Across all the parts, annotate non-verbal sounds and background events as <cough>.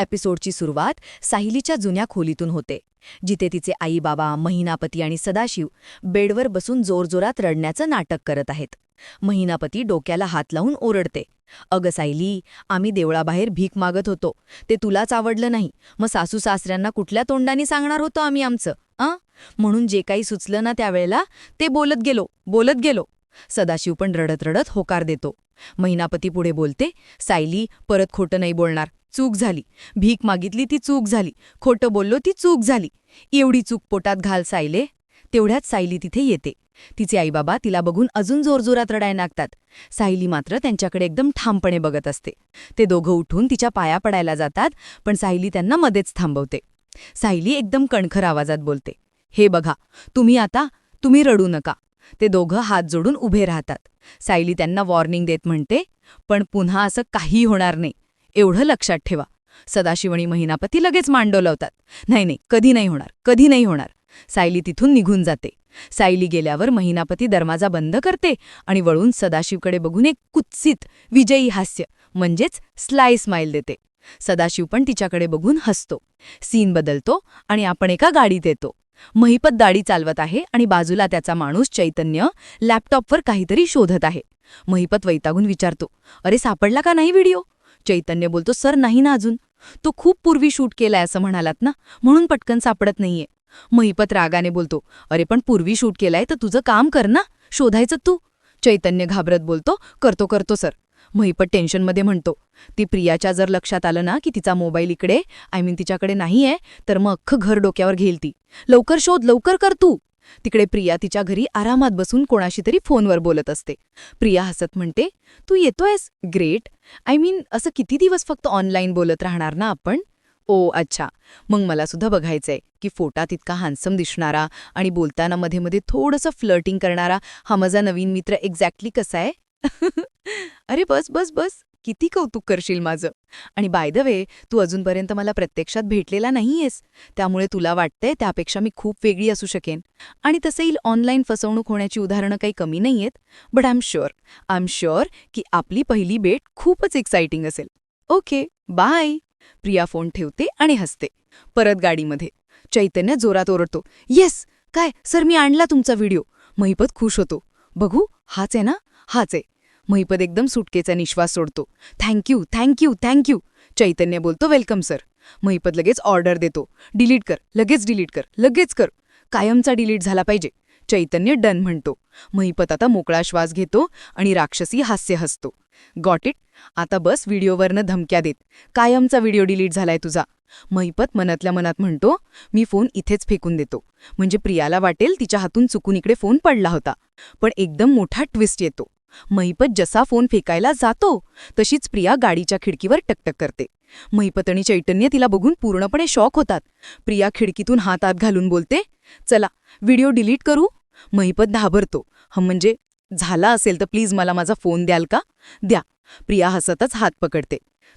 एपिसोडची सुरुवात साहिलीच्या जुन्या खोलीतून होते जिथे तिचे आई बाबा महिनापती आणि सदाशिव बेडवर बसून जोरजोरात रडण्याचं नाटक करत आहेत. महिनापती डोक्याला हात लावून ओरडते अगं सायली आम्ही देवळाबाहेर भीक मागत होतो ते तुलाच आवडलं नाही मग सासू सासऱ्यांना कुठल्या तोंडाने सांगणार होतो आम्ही आमचं आ म्हणून जे काही सुचलं ना त्यावेळेला ते बोलत गेलो बोलत गेलो. सदाशिव पण रडत रडत होकार देतो. महिनापती पुढे बोलते सायली परत खोटं नाही बोलणार. चूक झाली. भीक मागितली ती चूक झाली. खोटं बोललो ती चूक झाली. एवढी चूक पोटात घाल सायले. तेवढ्यात सायली तिथे येते. तिचे आईबाबा तिला बघून अजून जोरजोरात रडाय लागतात. सायली मात्र त्यांच्याकडे एकदम ठामपणे बघत असते. ते दोघं उठून तिच्या पाया पडायला जातात पण सायली त्यांना मध्येच थांबवते. सायली एकदम कणखर आवाजात बोलते हे बघा तुम्ही आता तुम्ही रडू नका. ते दोघं हात जोडून उभे राहतात. सायली त्यांना वॉर्निंग देत म्हणते पण पुन्हा असं काही होणार नाही. एवढं लक्षात ठेवा. सदाशिवणी महिनापती लगेच मांडोलवतात. नाही नाही कधी नाही होणार कधी नाही होणार. सायली तिथून निघून जाते. सायली गेल्यावर महिनापती दरवाजा बंद करते आणि वळून सदाशिवकडे बघून एक कुत्सित विजयी हास्य म्हणजेच स्लाय स्माईल देते. सदाशिव पण तिच्याकडे बघून हसतो. सीन बदलतो आणि आपण एका गाडीत येतो. महिपत दाढी चालवत आहे आणि बाजूला त्याचा माणूस चैतन्य लॅपटॉपवर काहीतरी शोधत आहे. महिपत वैतागून विचारतो अरे सापडला का नाही व्हिडिओ? चैतन्य बोलतो सर नाही ना अजून. तो खूप पूर्वी शूट केलाय असं म्हणालात ना म्हणून पटकन सापडत नाहीये. महिपत रागाने बोलतो अरे पण पूर्वी शूट केलाय तर तुझं काम कर ना शोधायचं तू. चैतन्य घाबरत बोलतो करतो करतो सर. महिपट टेन्शनमध्ये म्हणतो ती प्रियाच्या जर लक्षात आलं ना की तिचा मोबाईल इकडे आय मीन तिच्याकडे नाहीये तर मग अख्खं घर डोक्यावर घेईल ती. लवकर शोध लवकर कर तू. तिकडे प्रिया तिच्या घरी आरामात बसून कोणाशी तरी फोनवर बोलत असते. प्रिया हसत म्हणते तू येतोयस? ग्रेट. आय मीन असं किती दिवस फक्त ऑनलाईन बोलत राहणार ना आपण? ओ अच्छा. मग मला सुद्धा बघायचंय की फोटात इतका हॅन्सम दिसणारा आणि बोलताना मध्ये मध्ये थोडंसं फ्लर्टिंग करणारा हा माझा नवीन मित्र एक्झॅक्टली कसा आहे? <laughs> अरे बस बस बस. किती कौतुक करशील माझं. आणि बाय द वे तू अजूनपर्यंत मला प्रत्यक्षात भेटलेला नाहीयेस. त्यामुळे तुला वाटतंय त्यापेक्षा मी खूप वेगळी असू शकेन. आणि तसंही ऑनलाईन फसवणूक होण्याची उदाहरणं काही कमी नाहीयेत. But I am sure I am sure की आपली पहिली भेट खूपच एक्साइटिंग असेल. ओके बाय प्रिया फोन ठेवते आणि हसते. परत गाडीमध्ये. चैतन्य जोरात ओरडतो. येस काय? सर मी आणला तुमचा व्हिडिओ महिपत खुश होतो. बघू हाच आहे ना? हाच आहे. महिपत एकदम सुटकेचा निश्वास सोडतो. थँक्यू थँक्यू थँक्यू चैतन्य बोलतो वेलकम सर महिपत लगेच ऑर्डर देतो. डिलीट कर लगेच डिलीट कर लगेच कर. कायमचा डिलीट झाला पाहिजे. चैतन्य डन म्हणतो. महिपत आता मोकळा श्वास घेतो आणि राक्षसी हास्य हसतो. गॉट इट आता बस व्हिडिओवरनं धमक्या देत. कायमचा व्हिडिओ डिलीट झालाय तुझा. महिपत मनातल्या मनात म्हणतो मी फोन इथेच फेकून देतो. म्हणजे प्रियाला वाटेल तिच्या हातून चुकून इकडे फोन पडला होता. पण एकदम मोठा ट्विस्ट येतो. महिपत जसा फोन फेकायला जातो तशीच प्रिया गाडीच्या खिडकीवर टकटक करते. महिपत आणि चैतन्य तिला बघून पूर्णपणे शॉक होतात. प्रिया खिडकीतून हात आत घालून बोलते चला व्हिडिओ डिलीट करू. महिपत घाबरतो. ह म्हणजे झाला असेल तर प्लीज मला माझा फोन द्याल का? द्या. प्रिया हसतच हात पकडते.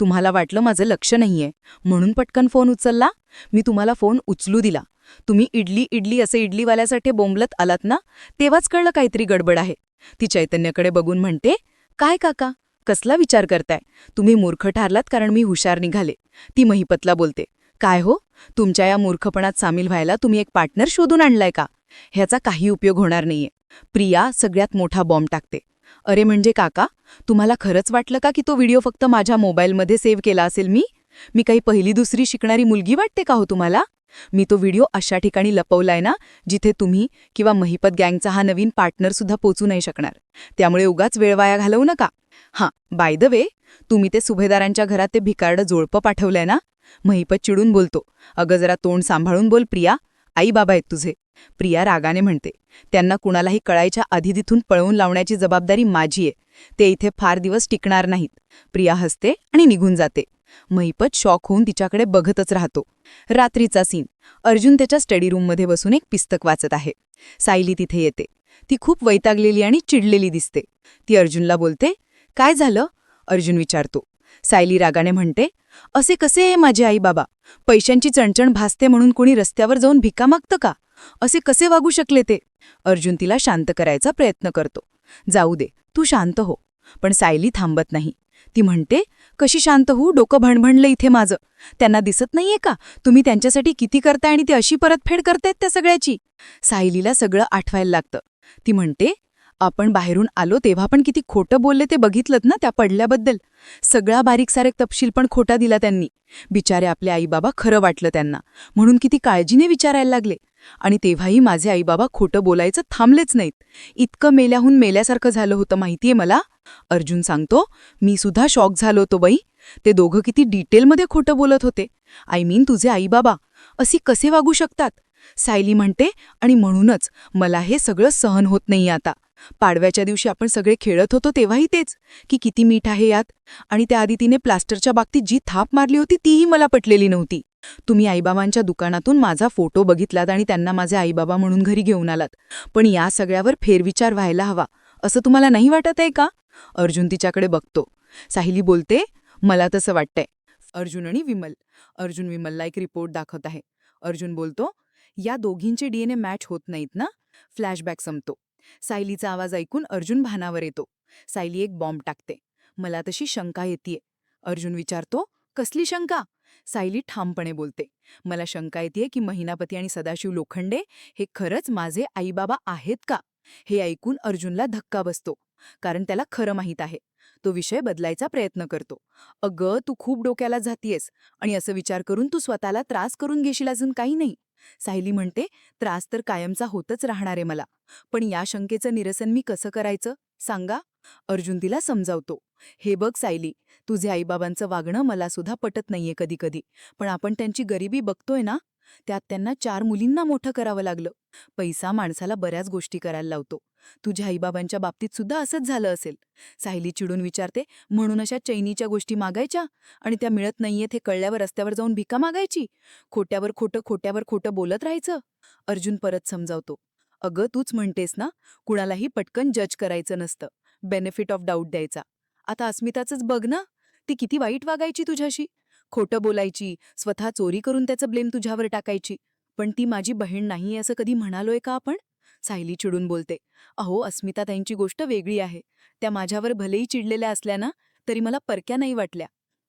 तुम्हाला वाटलं माझं लक्ष नाहीये म्हणून पटकन फोन उचलला? मी तुम्हाला फोन उचलू दिला. तुम्ही इडली इडली असे इडलीवाल्यासाठी बोंबलत आलात ना? तेव्हाच कळलं काहीतरी गडबड आहे. ती चैतन्याकडे बघून म्हणते काय काका? कसला विचार करताय? तुम्ही मूर्ख ठरलात कारण मी हुशार निघाले. ती महिपतला बोलते काय हो? तुमच्या या मूर्खपणात सामील व्हायला तुम्ही एक पार्टनर शोधून आणलाय का? ह्याचा काही उपयोग होणार नाहीये. प्रिया सगळ्यात मोठा बॉम्ब टाकते अरे म्हणजे काका तुम्हाला खरंच वाटलं का की तो व्हिडिओ फक्त माझ्या मोबाईलमध्ये सेव्ह केला असेल मी? मी काही पहिली दुसरी शिकणारी मुलगी वाटते का हो तुम्हाला? मी तो व्हिडिओ अशा ठिकाणी लपवलाय ना जिथे तुम्ही किंवा महिपत गँगचा हा नवीन पार्टनर सुद्धा पोचू नाही शकणार. त्यामुळे उगाच वेळ वाया घालवू नका. हां बाय द वे तुम्ही ते सुभेदारांच्या घरात ते भिकारडं जोडपं पाठवलंय ना? महिपत चिडून बोलतो अगं जरा तोंड सांभाळून बोल प्रिया आई बाबा आहेत तुझे. प्रिया रागाने म्हणते त्यांना कुणालाही कळायच्या आधी तिथून पळवून लावण्याची जबाबदारी माझी आहे. ते इथे फार दिवस टिकणार नाहीत. प्रिया हसते आणि निघून जाते. महिपत शॉक होऊन तिच्याकडे बघतच राहतो. रात्रीचा सीन. अर्जुन त्याच्या स्टडी रूममध्ये बसून एक पिस्तक वाचत आहे. सायली तिथे येते. ती खूप वैतागलेली आणि चिडलेली दिसते. ती अर्जुनला बोलते काय झालं? अर्जुन विचारतो. सायली रागाने म्हणते असे कसे हे माझे आई बाबा? पैशांची चणचण भासते म्हणून कोणी रस्त्यावर जाऊन भिका मागतं का? असे कसे वागू शकले ते? अर्जुन तिला शांत करायचा प्रयत्न करतो. जाऊ दे तू शांत हो. पण सायली थांबत नाही. ती म्हणते कशी शांत होऊ डोकं भणभणलं इथे माझं. त्यांना दिसत नाहीये का? तुम्ही त्यांच्यासाठी किती करताय आणि ती अशी परतफेड करतायत त्या सगळ्याची? सायलीला सगळं आठवायला लागतं. ती म्हणते आपण बाहेरून आलो तेव्हा पण किती खोटं बोलले ते बघितलं ना त्या पडल्याबद्दल. सगळा बारीक सारेक तपशील पण खोटा दिला त्यांनी. बिचारे आपले आईबाबा खरं वाटलं त्यांना. म्हणून किती काळजीने विचारायला लागले. आणि तेव्हाही माझे आईबाबा खोटं बोलायचं थांबलेच नाहीत. इतकं मेल्याहून मेल्यासारखं झालं होतं माहितीये मला? अर्जुन सांगतो मी सुद्धा शॉक झालो होतो बाई. ते दोघं किती डिटेलमध्ये खोटं बोलत होते. आय मीन तुझे आईबाबा. अशी कसे वागू शकतात? सायली म्हणते आणि म्हणूनच मला हे सगळं सहन होत नाही आता. पाडव्याच्या दिवशी आपण सगळे खेळत होतो तेव्हाही तेच की किती मीठ आहे यात. आणि त्याआधी तिने प्लास्टरच्या बाबतीत जी थाप मारली होती तीही मला पटलेली नव्हती. तुम्ही आईबाबांच्या दुकानातून माझा फोटो बघितलात आणि त्यांना माझे आईबाबा म्हणून घरी घेऊन आलात. पण या सगळ्यावर फेरविचार व्हायला हवा. असं तुम्हाला नाही वाटत आहे का? अर्जुन तिच्याकडे बघतो. साहिली बोलते मला तसं वाटतंय. अर्जुन आणि विमल. अर्जुन विमलला एक रिपोर्ट दाखवत आहे. अर्जुन बोलतो या दोघींचे डीएनए मॅच होत नाहीत ना? फ्लॅशबॅक संपतो. सायलीचा आवाज ऐकून अर्जुन भानावर येतो. सायली एक बॉम्ब टाकते. मला तशी शंका येतीये. अर्जुन विचारतो कसली शंका? सायली ठामपणे बोलते मला शंका येते की महिनापती आणि सदाशिव लोखंडे हे खरंच माझे आईबाबा आहेत का? हे ऐकून अर्जुनला धक्का बसतो कारण त्याला खरं माहीत आहे. तो विषय बदलायचा प्रयत्न करतो. अगं तू खूप डोक्याला जातीयस आणि असं विचार करून तू स्वतःला त्रास करून घेशील अजून काही नाही. सायली म्हणते त्रास तर कायमचा होतच राहणार आहे मला. पण या शंकेचं निरसन मी कसं करायचं? सांगा. अर्जुन तिला समजावतो हे बघ सायली तुझे आईबाबांचं वागणं मला सुद्धा पटत नाहीये कधी कधी पण आपण त्यांची गरिबी बघतोय ना त्यात त्यांना चार मुलींना मोठं करावं लागलं. पैसा माणसाला बऱ्याच गोष्टी करायला लावतो. तुझ्या आईबाबांच्या बाबतीत सुद्धा असंच झालं असेल. सायली चिडून विचारते म्हणून अशा चैनीच्या गोष्टी मागायच्या? आणि त्या मिळत नाहीयेत हे कळल्यावर रस्त्यावर जाऊन भिका मागायची? खोट्यावर खोटं खोट्यावर खोटं बोलत राहायचं? अर्जुन परत समजावतो अगं तूच म्हणतेस ना कुणालाही पटकन जज करायचं नसतं. बेनिफिट ऑफ डाऊट द्यायचा. आता अस्मिताचंच बघ ना ती किती वाईट वागायची तुझ्याशी? खोटं बोलायची स्वतः चोरी करून त्याचं ब्लेम तुझ्यावर टाकायची. पण ती माझी बहीण नाही असं कधी म्हणालोय का आपण? सायली चिडून बोलते. अहो अस्मिता ताईंची गोष्ट वेगळी आहे. त्या माझ्यावर भलेही चिडलेल्या असल्या ना तरी मला परक्या नाही वाटल्या.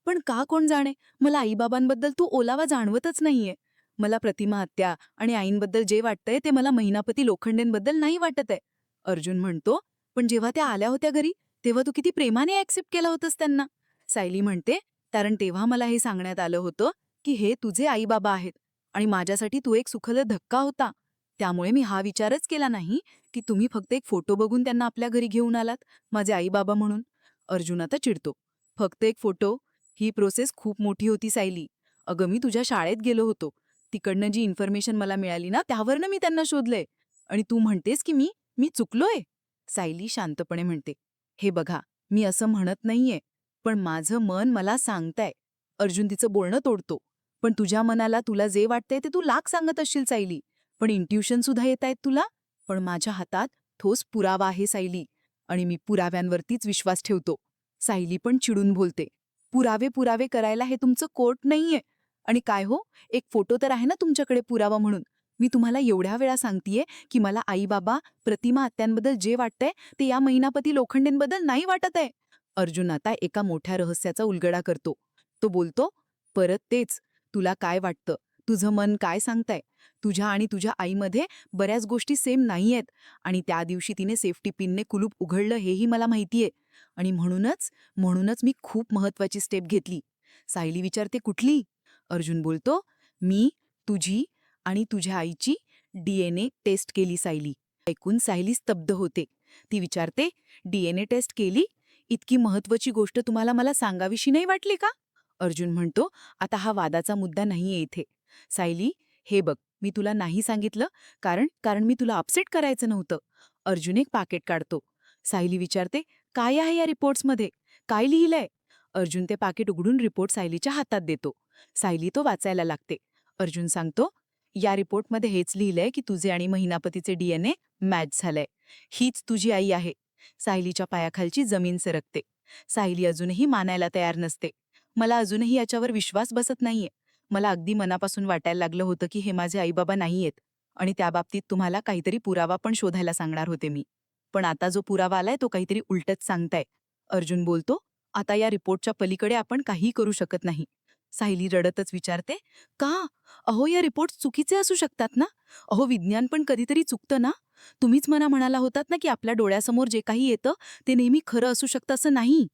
पण का कोण जाणे? मला आईबाबांबद्दल तू ओलावा जाणवतच नाहीये. मला प्रतिमा हत्या आणि आईंबद्दल जे वाटतंय ते मला महिनापती लोखंडेंबद्दल नाही वाटत आहे. अर्जुन म्हणतो पण जेव्हा त्या आल्या होत्या घरी तेव्हा तू किती प्रेमाने ऍक्सेप्ट केला होतंस त्यांना. सायली म्हणते कारण तेव्हा मला हे सांगण्यात आलं होतं की हे तुझे आईबाबा आहेत आणि माझ्यासाठी तू एक सुखद धक्का होता. त्यामुळे मी हा विचारच केला नाही की तुम्ही फक्त एक फोटो बघून त्यांना आपल्या घरी घेऊन आलात माझे आईबाबा म्हणून. अर्जुन आता चिडतो. फक्त एक फोटो? ही प्रोसेस खूप मोठी होती सायली. अगं मी तुझ्या शाळेत गेलो होतो. तिकडनं जी इन्फॉर्मेशन मला मिळाली ना त्यावरनं मी त्यांना शोधलंय. आणि तू म्हणतेस की मी मी चुकलोय? सायली शांतपणे म्हणते. हे बघा मी असं म्हणत नाहीये. पण माझं मन मला सांगताय. अर्जुन तिचं बोलणं तोडतो. पण तुझ्या मनाला तुला जे वाटतंय ते तू लाख सांगत असशील सायली. पण इंट्युशन सुद्धा येत आहेत तुला. पण माझ्या हातात ठोस पुरावा आहे सायली. आणि मी पुराव्यांवरतीच विश्वास ठेवतो. सायली पण चिडून बोलते. पुरावे पुरावे करायला हे तुमचं कोर्ट नाहीये. आणि काय हो? एक फोटो तर आहे ना तुमच्याकडे पुरावा म्हणून. मी तुम्हाला एवढ्या वेळा सांगतेय की मला आई बाबा प्रतिमा आत्यांबद्दल जे वाटतंय ते या महिनापती लोखंडेंबद्दल नाही वाटत आहे अर्जुन आता एका मोठ्या रहस्याचा उलगडा करतो. तो बोलतो परत तेच. तुला काय वाटतं? तुझं मन काय सांगताय? तुझ्या आणि तुझ्या आईमध्ये बऱ्याच गोष्टी सेम नाहीयेत. आणि त्या दिवशी तिने सेफ्टी पिनने कुलूप उघडलं हेही मला माहितीये. आणि म्हणूनच म्हणूनच मी खूप महत्वाची स्टेप घेतली. सायली विचारते कुठली? अर्जुन बोलतो मी तुझी आणि तुझ्या आईची डीएनए टेस्ट केली सायली. ऐकून सायली स्तब्ध होते. ती विचारते डीएनए टेस्ट केली? इतकी महत्वाची गोष्ट तुम्हाला मला सांगावीशी नाही वाटली का? अर्जुन म्हणतो आता हा वादाचा मुद्दा नाहीये इथे. सायली हे बघ मी तुला नाही सांगितलं कारण कारण मी तुला अपसेट करायचं नव्हतं. अर्जुन एक पाकेट काढतो. सायली विचारते काय आहे या रिपोर्ट्समध्ये? काय लिहिलंय? अर्जुन ते पाकिट उघडून रिपोर्ट सायलीच्या हातात देतो. सायली तो वाचायला लागते. अर्जुन सांगतो या रिपोर्टमध्ये हेच लिहिलंय की तुझे आणि महिनापतीचे डीएनए मॅच झालंय. हीच तुझी आई आहे. सायलीच्या पायाखालची जमीन सरकते. सायली अजूनही मानायला तयार नसते. मला अजूनही याच्यावर विश्वास बसत नाहीये. मला अगदी मनापासून वाटायला लागलं होतं की हे माझे आईबाबा नाहीयेत आणि त्याबाबतीत तुम्हाला काहीतरी पुरावा पण शोधायला सांगणार होते मी. पण आता जो पुरावा आलाय तो काहीतरी उलटच सांगताय. अर्जुन बोलतो आता या रिपोर्टच्या पलीकडे आपण काही करू शकत नाही. सायली रडतच विचारते का? अहो या रिपोर्ट चुकीचे असू शकतात ना? अहो विज्ञान पण कधीतरी चुकतं ना? तुम्हीच मना म्हणाला होतात ना की आपल्या डोळ्यासमोर जे काही येतं ते नेहमी खरं असू शकतं असं नाही.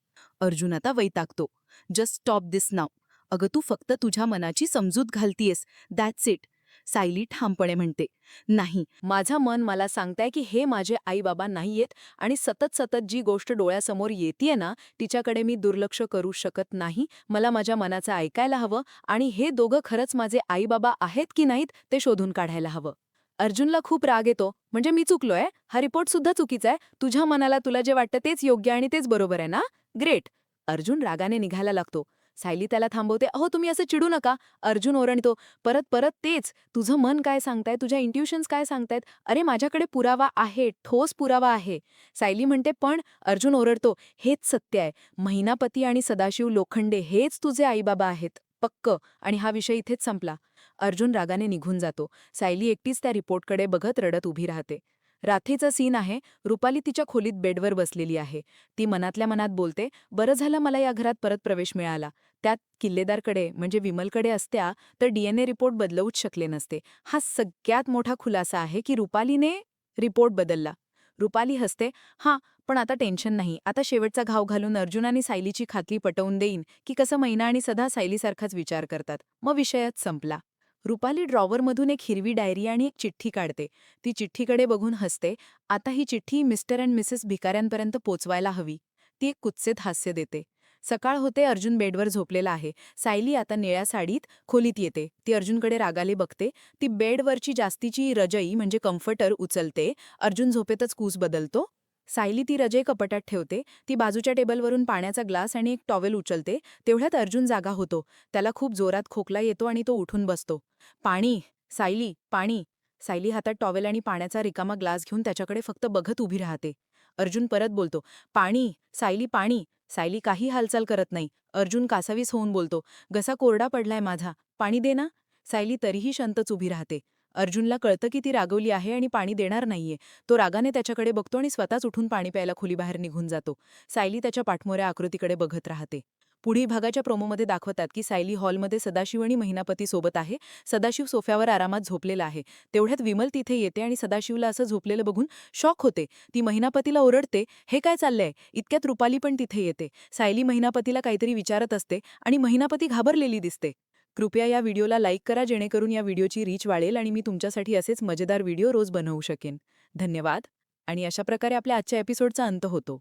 अर्जुन आता वैतागतो जस्ट स्टॉप दिस नाव अगं तू फक्त तुझ्या मनाची समजूत घालतीयस. दॅट्स इट सायली ठामपणे म्हणते नाही. माझं मन मला सांगताय की हे माझे आई बाबा नाहीयेत आणि सतत सतत जी गोष्ट डोळ्यासमोर येते ना तिच्याकडे मी दुर्लक्ष करू शकत नाही. मला माझ्या मनाचं ऐकायला हवं आणि हे दोघं खरंच माझे आई बाबा आहेत की नाहीत ते शोधून काढायला हवं. अर्जुनला खूप राग येतो. म्हणजे मी चुकलोय? हा रिपोर्ट सुद्धा चुकीचा आहे. तुझ्या मनाला तुला जे वाटतं तेच योग्य आणि तेच बरोबर आहे ना? ग्रेट अर्जुन रागाने निघायला लागतो. सायली त्याला थांबवते अहो तुम्ही असं चिडू नका अर्जुन ओरडतो. परत परत तेच तुझं मन काय सांगताय तुझ्या इंट्युशन्स काय सांगतायत? अरे माझ्याकडे पुरावा आहे ठोस पुरावा आहे. सायली म्हणते पण अर्जुन ओरडतो हेच सत्य आहे. महिनापती आणि सदाशिव लोखंडे हेच तुझे आईबाबा आहेत पक्क. आणि हा विषय इथेच संपला. अर्जुन रागाने निघून जातो. सायली एकटीच त्या रिपोर्टकडे बघत रडत उभी राहते. रात्रीचं सीन आहे. रुपाली तिच्या खोलीत बेडवर बसलेली आहे. ती मनातल्या मनात बोलते बरं झालं मला या घरात परत प्रवेश मिळाला. त्यात किल्लेदारकडे म्हणजे विमलकडे असत्या तर डीएनए रिपोर्ट बदलवूच शकले नसते. हा सगळ्यात मोठा खुलासा आहे की रुपालीने रिपोर्ट बदलला. रुपाली हसते हां पण आता टेन्शन नाही. आता शेवटचा घाव घालून अर्जुन आणि सायलीची खात्री पटवून देईन की कसं मैना आणि सदा सायलीसारखाच विचार करतात. मग विषयच संपला. रुपाली ड्रॉवरमधून एक हिरवी डायरी आणि एक चिठ्ठी काढते. ती चिठ्ठीकडे बघून हसते. आता ही चिठ्ठी मिस्टर अँड मिसेस भिकाऱ्यांपर्यंत पोचवायला हवी. ती एक कुत्सेत हास्य देते. सकाळ होते अर्जुन बेडवर झोपलेला आहे. सायली आता निळ्या साडीत खोलीत येते. ती अर्जुनकडे रागाले बघते. ती बेडवरची जास्तीची रजई म्हणजे कम्फर्टर उचलते. अर्जुन झोपेतच कूस बदलतो. सायली ती रजय कपटात ठेवते. ती बाजूच्या टेबलवरून पाण्याचा ग्लास आणि एक टॉवेल उचलते. तेवढ्यात अर्जुन जागा होतो. त्याला खूप जोरात खोकला येतो आणि तो उठून बसतो. पाणी सायली पाणी. सायली हातात टॉवेल आणि पाण्याचा रिकामा ग्लास घेऊन त्याच्याकडे फक्त बघत उभी राहते. अर्जुन परत बोलतो पाणी सायली पाणी. सायली काही हालचाल करत नाही. अर्जुन कासावीस होऊन बोलतो घसा कोरडा पडलाय माझा. पाणी दे ना. सायली तरीही शांतच उभी राहते. अर्जुनला कळतं की ती रागवली आहे आणि पाणी देणार नाहीये. तो रागाने त्याच्याकडे बघतो आणि स्वतःच उठून पाणी प्यायला खोलीबाहेर निघून जातो. सायली त्याच्या पाठमोऱ्या आकृतीकडे बघत राहते. पुढील भागाच्या प्रोमोमध्ये दाखवतात की सायली हॉलमध्ये सदाशिव आणि महिनापती सोबत आहे. सदाशिव सोफ्यावर आरामात झोपलेला आहे. तेवढ्यात विमल तिथे येते आणि सदाशिवला असं झोपलेलं बघून शॉक होते. ती महिनापतीला ओरडते हे काय चाललंय? इतक्यात रुपाली पण तिथे येते. सायली महिनापतीला काहीतरी विचारत असते आणि महिनापती घाबरलेली दिसते. कृपया या व्हिडिओला लाईक करा जेणेकरून या व्हिडिओची रीच वाढेल आणि मी तुमच्यासाठी असेच मजेदार व्हिडिओ रोज बनवू शकेन. धन्यवाद आणि अशा प्रकारे आपल्या आजच्या एपिसोडचा अंत होतो.